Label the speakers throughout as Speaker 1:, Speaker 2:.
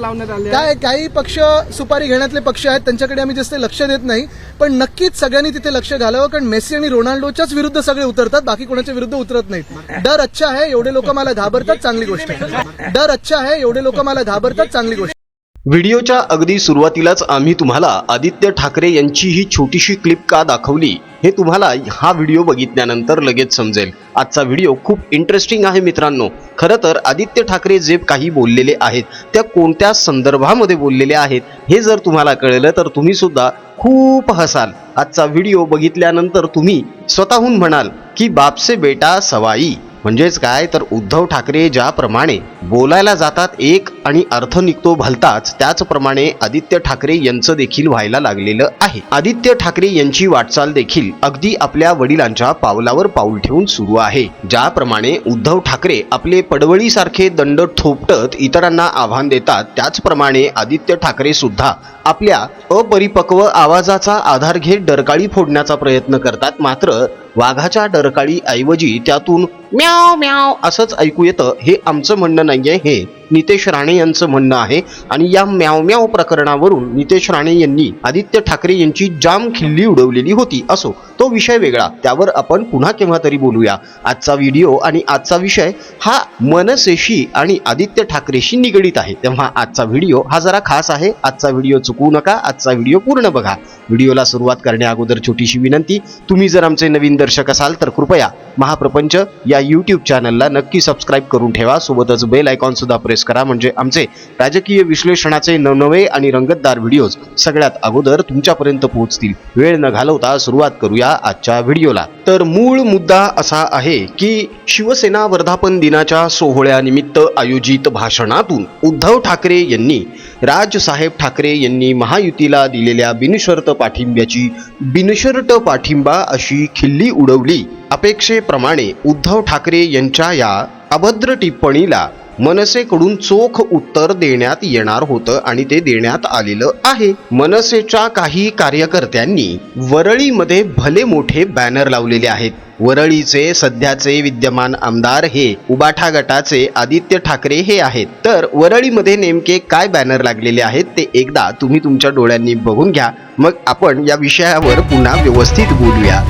Speaker 1: लावण्यात आले आहे.
Speaker 2: काय काही पक्ष सुपारी घेण्यातले पक्ष आहेत त्यांच्याकडे आम्ही जास्त लक्ष देत नाही पण नक्कीच सगळ्यांनी तिथे लक्ष घालावं कारण मेसी आणि रोनाल्डोच्याच विरुद्ध सगळे उतरतात बाकी कोणाच्या विरुद्ध उतरत नाहीत डर अच्छा आहे एवढे लोक मला घाबरतात चांगली गोष्ट डर अच्छा आहे एवढे लोक मला घाबरतात चांगली गोष्ट.
Speaker 3: व्हिडिओच्या अगदी सुरुवातीलाच आम्ही तुम्हाला आदित्य ठाकरे यांची ही छोटीशी क्लिप का दाखवली हे तुम्हाला हा व्हिडिओ बघितल्यानंतर लगेच समजेल. आजचा व्हिडिओ खूप इंटरेस्टिंग आहे मित्रांनो. खरं तर आदित्य ठाकरे जे काही बोललेले आहेत त्या कोणत्या संदर्भामध्ये बोललेले आहेत हे जर तुम्हाला कळलं तर तुम्ही सुद्धा खूप हसाल. आजचा व्हिडिओ बघितल्यानंतर तुम्ही स्वतःहून म्हणाल की बापसे बेटा सवाई. म्हणजेच काय? तर उद्धव ठाकरे ज्याप्रमाणे बोलायला जातात एक आणि अर्थ निघतो भलताच त्याचप्रमाणे आदित्य ठाकरे यांचं देखील व्हायला लागलेलं आहे. आदित्य ठाकरे यांची वाटचाल देखील अगदी आपल्या वडिलांच्या पावलावर पाऊल ठेवून सुरू आहे. ज्याप्रमाणे उद्धव ठाकरे आपले पडवळीसारखे दंड थोपटत इतरांना आव्हान देतात त्याचप्रमाणे आदित्य ठाकरे सुद्धा आपल्या अपरिपक्व आवाजाचा आधार घेत डरकाळी फोडण्याचा प्रयत्न करतात. मात्र वाघाच्या डरकाळी ऐवजी त्यातून म्याव म्याव असंच ऐकू येतं हे आमचं म्हणणं नाहीये हे. नितेश राणे यांचं म्हणणं आहे. आणि या म्यावम्याव म्याव प्रकरणावरून नितेश राणे यांनी आदित्य ठाकरे यांची जाम खिल्ली उडवलेली होती. असो तो विषय वेगळा. त्यावर आपण पुन्हा केव्हा तरी बोलूया. आजचा व्हिडिओ आणि आजचा विषय हा मनसेशी आणि आदित्य ठाकरेशी निगडीत आहे. तेव्हा आजचा व्हिडिओ हा जरा खास आहे. आजचा व्हिडिओ चुकवू नका. आजचा व्हिडिओ पूर्ण बघा. व्हिडिओला सुरुवात करण्या अगोदर छोटीशी विनंती. तुम्ही जर आमचे नवीन दर्शक असाल तर कृपया महाप्रपंच या यूट्यूब चॅनलला नक्की सबस्क्राईब करून ठेवा. सोबतच बेल आयकॉन सुद्धा प्रेस करा. म्हणजे आमचे राजकीय विश्लेषणाचे नवनवे आणि रंगतदार व्हिडिओज सगळ्यात अगोदर तुमच्यापर्यंत पोहोचतील. वेळ न घालवता सुरुवात करूया आजच्या व्हिडिओला. तर मूळ मुद्दा असा आहे की शिवसेना वर्धापन दिनाच्या सोहळ्यानिमित्त आयोजित भाषणातून उद्धव ठाकरे यांनी राजसाहेब ठाकरे यांनी महायुतीला दिलेल्या बिनशर्त पाठिंब्याची बिनशर्त पाठिंबा अशी खिल्ली उडवली. अपेक्षेप्रमाणे उद्धव ठाकरे यांच्या या अभद्र टिप्पणीला मनसेकडून चोख उत्तर देण्यात येणार होतं आणि ते देण्यात आलेलं आहे. मनसेच्या काही कार्यकर्त्यांनी वरळीमध्ये भले मोठे बॅनर लावलेले आहेत. वरळीचे सध्याचे विद्यमान आमदार हे उबाठा गटाचे आदित्य ठाकरे हे आहेत. तर वरळीमध्ये नेमके काय बॅनर लागलेले आहेत ते एकदा तुम्ही तुमच्या डोळ्यांनी बघून घ्या. मग आपण या विषयावर पुन्हा व्यवस्थित बोलूया.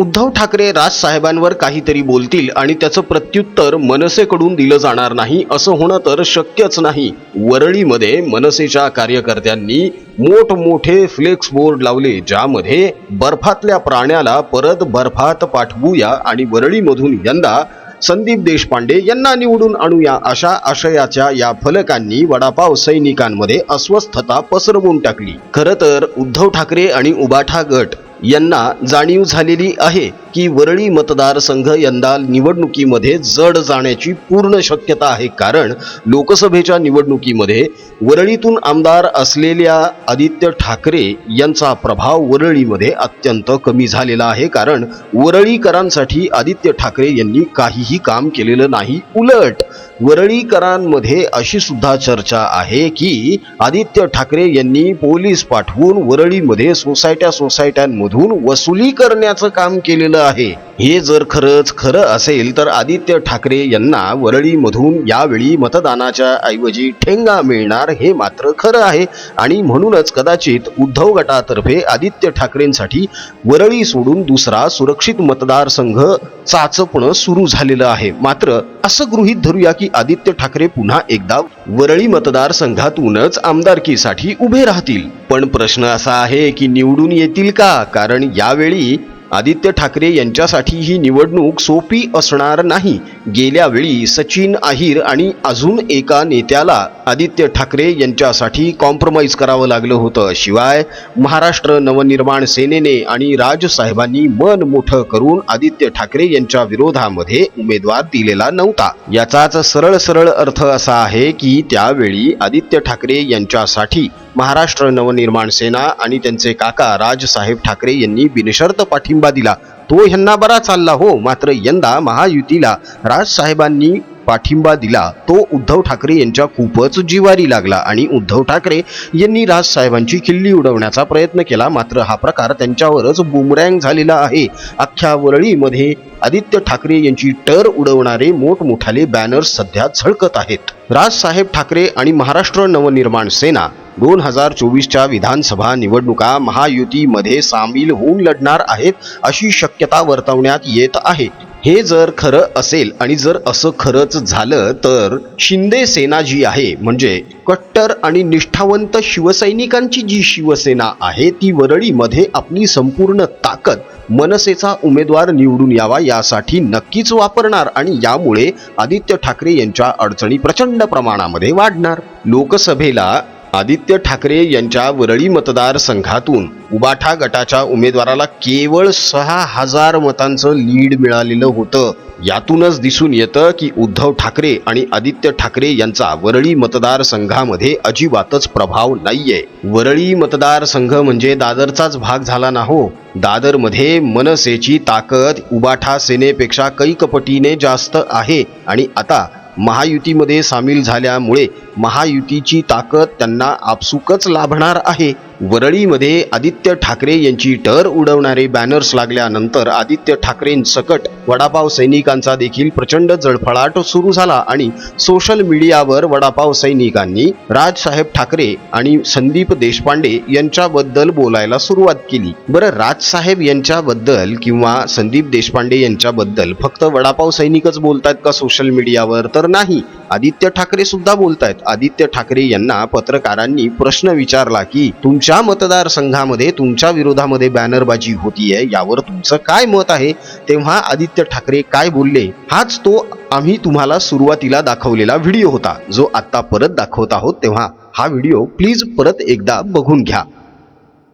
Speaker 3: उद्धव ठाकरे राजसाहेबांवर काहीतरी बोलतील आणि त्याचं प्रत्युत्तर मनसेकडून दिलं जाणार नाही असं होणं तर शक्यच नाही. वरळीमध्ये मनसेच्या कार्यकर्त्यांनी मोठमोठे फ्लेक्स बोर्ड लावले ज्यामध्ये बर्फातल्या प्राण्याला परत बर्फात पाठवूया आणि वरळीमधून यंदा संदीप देशपांडे यांना निवडून आणूया अशा आशयाच्या या फलकांनी वडापाव सैनिकांमध्ये अस्वस्थता पसरवून टाकली. खरं तर उद्धव ठाकरे आणि उबाठा गट यांना जाणीव झालेली आहे. की वरळी मतदारसंघ यंदा निवडणुकीमध्ये जड जाण्याची पूर्ण शक्यता आहे. कारण लोकसभेच्या निवडणुकीमध्ये वरळीतून आमदार असलेल्या आदित्य ठाकरे यांचा प्रभाव वरळीमध्ये अत्यंत कमी झालेला आहे. कारण वरळीकरांसाठी आदित्य ठाकरे यांनी काहीही काम केलेलं नाही. उलट वरळीकरांमध्ये अशी सुद्धा चर्चा आहे की आदित्य ठाकरे यांनी पोलीस पाठवून वरळीमध्ये सोसायट्या सोसायट्यांमधून वसुली करण्याचं काम केलेलं आहे. हे जर खरंच खरं असेल तर आदित्य ठाकरे यांना वरळीमधून यावेळी मतदानाच्या ऐवजी ठेंगा मिळणार हे मात्र खरं आहे. आणि म्हणूनच कदाचित उद्धव गटातर्फे आदित्य ठाकरेंसाठी वरळी सोडून दुसरा सुरक्षित मतदारसंघ चाचपणं सुरू झालेलं आहे. मात्र असं गृहीत धरूया की आदित्य ठाकरे पुन्हा एकदा वरळी मतदारसंघातूनच आमदारकीसाठी उभे राहतील. पण प्रश्न असा आहे की निवडून येतील का? कारण यावेळी आदित्य ठाकरे यांच्यासाठी ही निवडणूक सोपी असणार नाही. गेल्या वेळी सचिन अहिर आणि अजून एका नेत्याला आदित्य ठाकरे यांच्यासाठी कॉम्प्रोमाइज करावं लागलं होतं. शिवाय महाराष्ट्र नवनिर्माण सेनेने आणि राजसाहेबांनी मन मोठं करून आदित्य ठाकरे यांच्या विरोधामध्ये उमेदवार दिलेला नव्हता. याचाच सरळ सरळ अर्थ असा आहे की त्यावेळी आदित्य ठाकरे यांच्यासाठी महाराष्ट्र नवनिर्माण सेना आणि त्यांचे काका राजसाहेब ठाकरे यांनी बिनशर्त पाठिंबा दिला. तो ह्यांना बरा चालला हो मात्र यंदा महायुतीला राजसाहेबांनी पाठिंबा दिला तो उद्धव ठाकरे यांच्या खूपच जिवारी लागला आणि उद्धव ठाकरे यांनी राजसाहेबांची खिल्ली उडवण्याचा प्रयत्न केला. मात्र हा प्रकार त्यांच्यावरच बुमरँग झालेला आहे. अख्ख्या वरळीमध्ये आदित्य ठाकरे यांची टर उडवणारे मोठमोठाले बॅनर्स सध्या झळकत आहेत. राजसाहेब ठाकरे आणि महाराष्ट्र नवनिर्माण सेना दोन हजार चोवीसच्या विधानसभा निवडणुका महायुतीमध्ये सामील होऊन लढणार आहेत अशी शक्यता वर्तवण्यात येत आहे. हे जर खरं असेल आणि जर असं खरंच झालं तर शिंदे सेना जी आहे म्हणजे कट्टर आणि निष्ठावंत शिवसैनिकांची जी शिवसेना आहे ती वरळीमध्ये आपली संपूर्ण ताकद मनसेचा उमेदवार निवडून यावा यासाठी नक्कीच वापरणार आणि यामुळे आदित्य ठाकरे यांच्या अडचणी प्रचंड प्रमाणामध्ये वाढणार. लोकसभेला आदित्य ठाकरे यांच्या वरळी मतदारसंघातून उबाठा गटाच्या उमेदवाराला केवळ सहा हजार मतांचं लीड मिळालेलं होतं. यातूनच दिसून येतं की उद्धव ठाकरे आणि आदित्य ठाकरे यांचा वरळी मतदारसंघामध्ये अजिबातच प्रभाव नाहीये. वरळी मतदारसंघ म्हणजे दादरचाच भाग झाला ना हो दादरमध्ये मनसेची ताकद उबाठा सेनेपेक्षा कैकपटीने जास्त आहे आणि आता महायुतीमध्ये सामील झाल्यामुळे महायुतीची ताकद त्यांना आपसुकच लाभणार आहे. वरळीमध्ये आदित्य ठाकरे यांची टर उडवणारे बॅनर्स लागल्यानंतर आदित्य ठाकरेंसकट वडापाव सैनिकांचा देखील प्रचंड जळफळाट सुरू झाला आणि सोशल मीडियावर वडापाव सैनिकांनी राजसाहेब ठाकरे आणि संदीप देशपांडे यांच्याबद्दल बोलायला सुरुवात केली. बरं राजसाहेब यांच्याबद्दल किंवा संदीप देशपांडे यांच्याबद्दल फक्त वडापाव सैनिकच बोलतायत का सोशल मीडियावर तर नाही. आदित्य ठाकरे सुद्धा बोलतायत. आदित्य ठाकरे यांना पत्रकारांनी प्रश्न विचारला की तुमच्या मतदारसंघामध्ये तुमच्या विरोधामध्ये बॅनरबाजी होतीये यावर तुमचं काय मत आहे? तेव्हा आदित्य ठाकरे काय बोलले? हाच तो आम्ही तुम्हाला सुरुवातीला दाखवलेला व्हिडिओ होता जो आत्ता परत दाखवत आहोत. तेव्हा हा व्हिडिओ प्लीज परत एकदा बघून घ्या.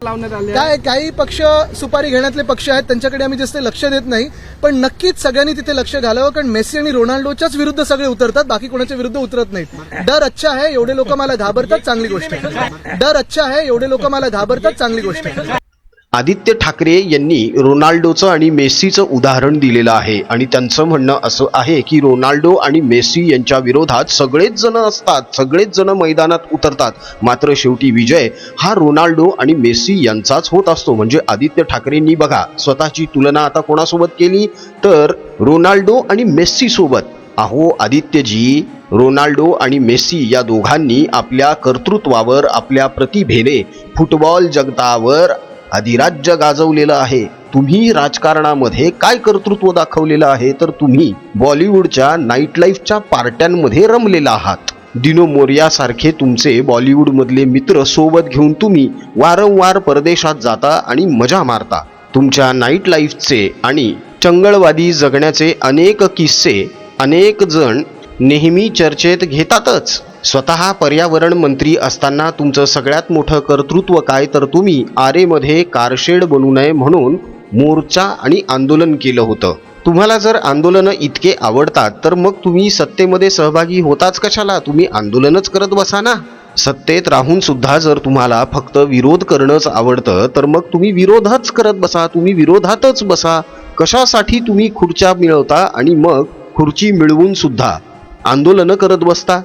Speaker 1: लावण्यात आले
Speaker 2: काय काही पक्ष सुपारी घेण्यातले पक्ष आहेत त्यांच्याकडे आम्ही जास्त लक्ष देत नाही. पण नक्कीच सगळ्यांनी तिथे लक्ष घालावं कारण मेसी आणि रोनाल्डोच्याच विरुद्ध सगळे उतरतात बाकी कोणाच्या विरुद्ध उतरत नाहीत. डर अच्छा आहे एवढे लोक मला घाबरतात चांगली गोष्ट आहे. डर अच्छा आहे एवढे लोक मला घाबरतात चांगली गोष्ट आहे.
Speaker 3: आदित्य ठाकरे यांनी रोनाल्डोचं आणि मेस्सीचं उदाहरण दिलेलं आहे. आणि त्यांचं म्हणणं असं आहे की रोनाल्डो आणि मेस्सी यांच्या विरोधात सगळेच जण असतात सगळेच जण मैदानात उतरतात. मात्र शेवटी विजय हा रोनाल्डो आणि मेस्सी यांचाच होत असतो. म्हणजे आदित्य ठाकरेंनी बघा स्वतःची तुलना आता कोणासोबत केली? तर रोनाल्डो आणि मेस्सी सोबत. अहो आदित्यजी रोनाल्डो आणि मेस्सी या दोघांनी आपल्या कर्तृत्वावर आपल्या प्रतिभेने फुटबॉल जगतावर अधिराज्य गाजवलेलं आहे. तुम्ही राजकारणामध्ये काय कर्तृत्व दाखवलेलं आहे? तर तुम्ही बॉलिवूडच्या नाईट लाईफच्या पार्ट्यांमध्ये रमलेला आहात. दिनो मोरियासारखे तुमचे बॉलिवूडमधले मित्र सोबत घेऊन तुम्ही वारंवार परदेशात जाता आणि मजा मारता. तुमच्या नाईट लाईफचे आणि चंगळवादी जगण्याचे अनेक किस्से अनेक जण नेहमी चर्चेत घेतातच. स्वतः पर्यावरण मंत्री असताना तुमचं सगळ्यात मोठं कर्तृत्व काय तर तुम्ही आरेमध्ये कारशेड बनू नये म्हणून मोर्चा आणि आंदोलन केलं होतं. तुम्हाला जर आंदोलनं इतके आवडतात तर मग तुम्ही सत्तेमध्ये सहभागी होताच कशाला? तुम्ही आंदोलनच करत बसा ना. सत्तेत राहून सुद्धा जर तुम्हाला फक्त विरोध करणंच आवडतं तर मग तुम्ही विरोधच करत बसा. तुम्ही विरोधातच बसा. कशासाठी तुम्ही खुर्च्या मिळवता आणि मग खुर्ची मिळवून सुद्धा? आंदोलनं करत बसता.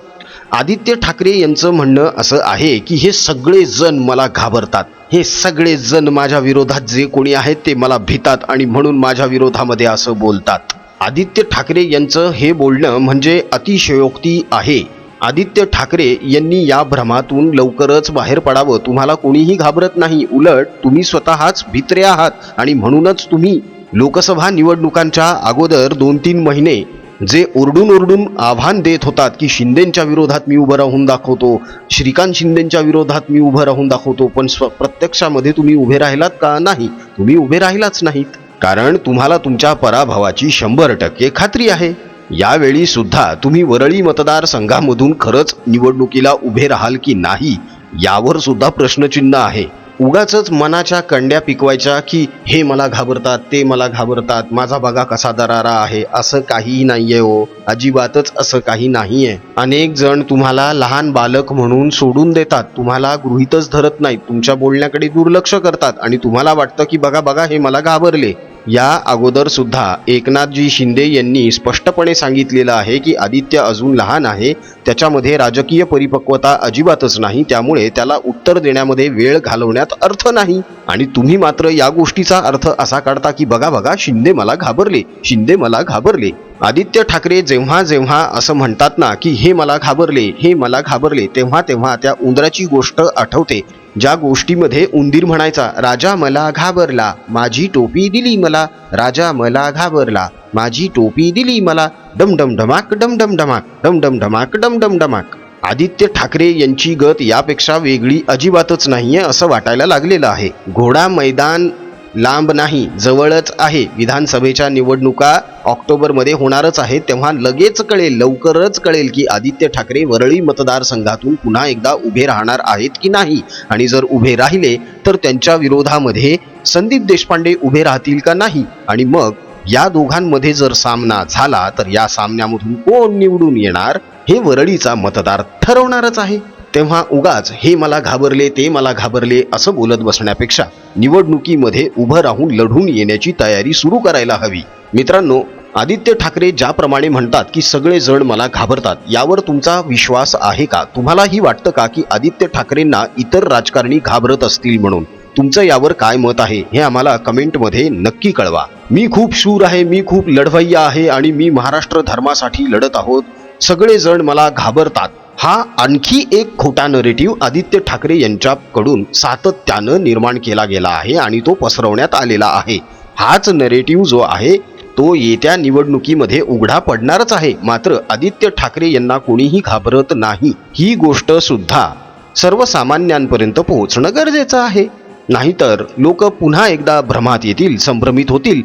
Speaker 3: आदित्य ठाकरे यांचं म्हणणं असं आहे की हे सगळे जण मला घाबरतात. हे सगळे जण माझ्या विरोधात जे कोणी आहेत ते मला भितात आणि म्हणून माझ्या विरोधामध्ये असं बोलतात. आदित्य ठाकरे यांचं हे बोलणं म्हणजे अतिशयोक्ती आहे. आदित्य ठाकरे यांनी या भ्रमातून लवकरच बाहेर पडावं. तुम्हाला कोणीही घाबरत नाही. उलट तुम्ही स्वतःच भित्रे आहात आणि म्हणूनच तुम्ही लोकसभा निवडणुकांच्या अगोदर दोन तीन महिने जे ओरडून ओरडून आव्हान देत होतात की शिंदेंच्या विरोधात मी उभं राहून दाखवतो श्रीकांत शिंदेंच्या विरोधात मी उभं राहून दाखवतो पण स्व प्रत्यक्षामध्ये तुम्ही उभे राहिलात का नाही? तुम्ही उभे राहिलाच नाहीत. कारण तुम्हाला तुमच्या पराभवाची शंभर टक्के खात्री आहे. यावेळी सुद्धा तुम्ही वरळी मतदारसंघामधून खरंच निवडणुकीला उभे राहाल की नाही यावर सुद्धा प्रश्नचिन्ह आहे. उगाच मनाच्या कंड्या पिकवायच्या की हे मला घाबरतात ते मला घाबरतात माझा बघा कसा दरारा आहे असं काहीही नाहीये हो. अजिबातच असं काही नाहीये. अनेक जण तुम्हाला लहान बालक म्हणून सोडून देतात. तुम्हाला गृहीतच धरत नाहीत. तुमच्या बोलण्याकडे दुर्लक्ष करतात आणि तुम्हाला वाटतं की बघा बघा हे मला घाबरले. या अगोदर सुद्धा एकनाथजी शिंदे यांनी स्पष्टपणे सांगितलेलं आहे की आदित्य अजून लहान आहे त्याच्यामध्ये राजकीय परिपक्वता अजिबातच नाही त्यामुळे त्याला उत्तर देण्यामध्ये वेळ घालवण्यात अर्थ नाही. आणि तुम्ही मात्र या गोष्टीचा अर्थ असा काढता की बघा बघा शिंदे मला घाबरले शिंदे मला घाबरले. आदित्य ठाकरे जेव्हा जेव्हा असं म्हणतात ना की हे मला घाबरले हे मला घाबरले तेव्हा तेव्हा त्या उंदराची गोष्ट आठवते. ज्या गोष्टीमध्ये उंदीर म्हणायचा राजा मला घाबरला माझी टोपी दिली मला राजा मला घाबरला माझी टोपी दिली मला डम ढमाक डम डम ढमाक डम डम ढमाक डम ढमाक आदित्य ठाकरे यांची गत यापेक्षा वेगळी अजिबातच नाहीये असं वाटायला लागलेलं आहे. घोडा मैदान लांब नाही जवळच आहे. विधानसभेच्या निवडणुका ऑक्टोबरमध्ये होणारच आहे तेव्हा लगेच कळेल लवकरच कळेल की आदित्य ठाकरे वरळी मतदारसंघातून पुन्हा एकदा उभे राहणार आहेत की नाही. आणि जर उभे राहिले तर त्यांच्या विरोधामध्ये संदीप देशपांडे उभे राहतील का नाही? आणि मग या दोघांमध्ये जर सामना झाला तर या सामन्यामधून कोण निवडून येणार? हे वरळीचा मतदार ठरवणारच आहे. तेव्हा उगाच हे मला घाबरले ते मला घाबरले असं बोलत बसण्यापेक्षा निवडणुकीमध्ये उभं राहून लढून येण्याची तयारी सुरू करायला हवी. मित्रांनो आदित्य ठाकरे ज्याप्रमाणे म्हणतात की सगळे जण मला घाबरतात यावर तुमचा विश्वास आहे का? तुम्हालाही वाटतं का की आदित्य ठाकरेंना इतर राजकारणी घाबरत असतील म्हणून? तुमचं यावर काय मत आहे हे आम्हाला कमेंटमध्ये नक्की कळवा. मी खूप शूर आहे मी खूप लढवय्या आहे आणि मी महाराष्ट्र धर्मासाठी लढत आहोत. सगळे जण मला घाबरतात. हा आणखी एक खोटा नरेटिव्ह आदित्य ठाकरे यांच्याकडून सातत्यानं निर्माण केला गेला आहे आणि तो पसरवण्यात आलेला आहे. हाच नरेटिव्ह जो आहे तो येत्या निवडणुकीमध्ये उघडा पडणारच आहे. मात्र आदित्य ठाकरे यांना कोणीही घाबरत नाही. ही गोष्ट सुद्धा सर्वसामान्यांपर्यंत पोहोचणं गरजेचं आहे. नाहीतर लोक पुन्हा एकदा भ्रमात येतील संभ्रमित होतील.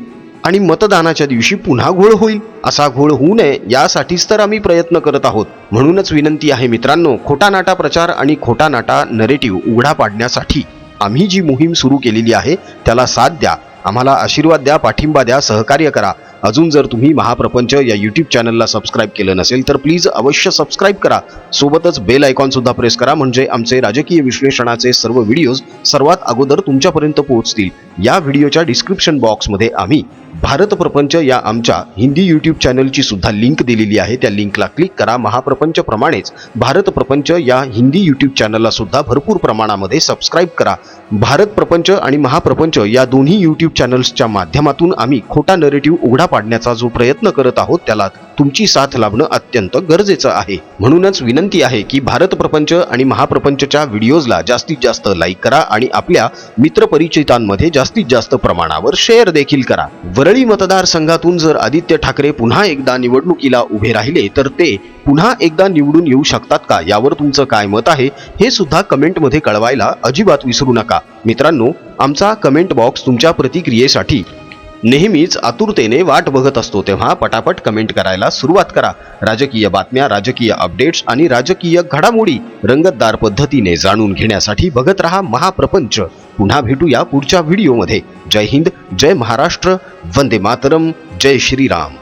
Speaker 3: आणि मतदानाच्या दिवशी पुन्हा घोळ होईल. असा घोळ होऊ नये यासाठीच तर आम्ही प्रयत्न करत आहोत. म्हणूनच विनंती आहे मित्रांनो खोटा नाटा प्रचार आणि खोटा नाटा नरेटिव्ह उघडा पाडण्यासाठी आम्ही जी मोहीम सुरू केलेली आहे त्याला साथ द्या. आम्हाला आशीर्वाद द्या पाठिंबा द्या सहकार्य करा. अजून जर तुम्ही महाप्रपंच या यूट्यूब चॅनलला सबस्क्राईब केलं नसेल तर प्लीज अवश्य सबस्क्राईब करा. सोबतच बेल आयकॉन सुद्धा प्रेस करा म्हणजे आमचे राजकीय विश्लेषणाचे सर्व व्हिडिओज सर्वात अगोदर तुमच्यापर्यंत पोहोचतील. या व्हिडिओच्या डिस्क्रिप्शन बॉक्समध्ये आम्ही भारत प्रपंच या आमच्या हिंदी यूट्यूब चॅनलची सुद्धा लिंक दिलेली आहे. त्या लिंकला क्लिक करा. महाप्रपंच प्रमाणेच भारत प्रपंच या हिंदी यूट्यूब चॅनलला सुद्धा भरपूर प्रमाणामध्ये सबस्क्राईब करा. भारत प्रपंच आणि महाप्रपंच या दोन्ही यूट्यूब चॅनल्सच्या माध्यमातून आम्ही खोटा नरेटिव्ह उघडा पाडण्याचा जो प्रयत्न करत आहोत त्याला तुमची साथ लाभणं अत्यंत गरजेचं आहे. म्हणूनच विनंती आहे की भारत प्रपंच आणि महाप्रपंचच्या व्हिडिओजला जास्तीत जास्त लाईक करा आणि आपल्या मित्रपरिचितांमध्ये जास्तीत जास्त प्रमाणावर शेअर देखील करा. वरळी मतदारसंघातून जर आदित्य ठाकरे पुन्हा एकदा निवडणुकीला उभे राहिले तर ते पुन्हा एकदा निवडून येऊ शकतात का? यावर तुमचं काय मत आहे? हे सुद्धा कमेंटमध्ये कळवायला अजिबात विसरू नका. मित्रांनो आमचा कमेंट बॉक्स तुमच्या प्रतिक्रियेसाठी नेहमीच आतुरतेने वाट बघत असतो तेव्हा पटापट कमेंट करायला सुरुवात करा. राजकीय बातम्या राजकीय अपडेट्स आणि राजकीय घडामोडी रंगतदार पद्धतीने जाणून घेण्यासाठी बघत रहा महाप्रपंच. पुन्हा भेटूया पुढच्या व्हिडिओमध्ये. जय हिंद जय महाराष्ट्र वंदे मातरम जय श्रीराम.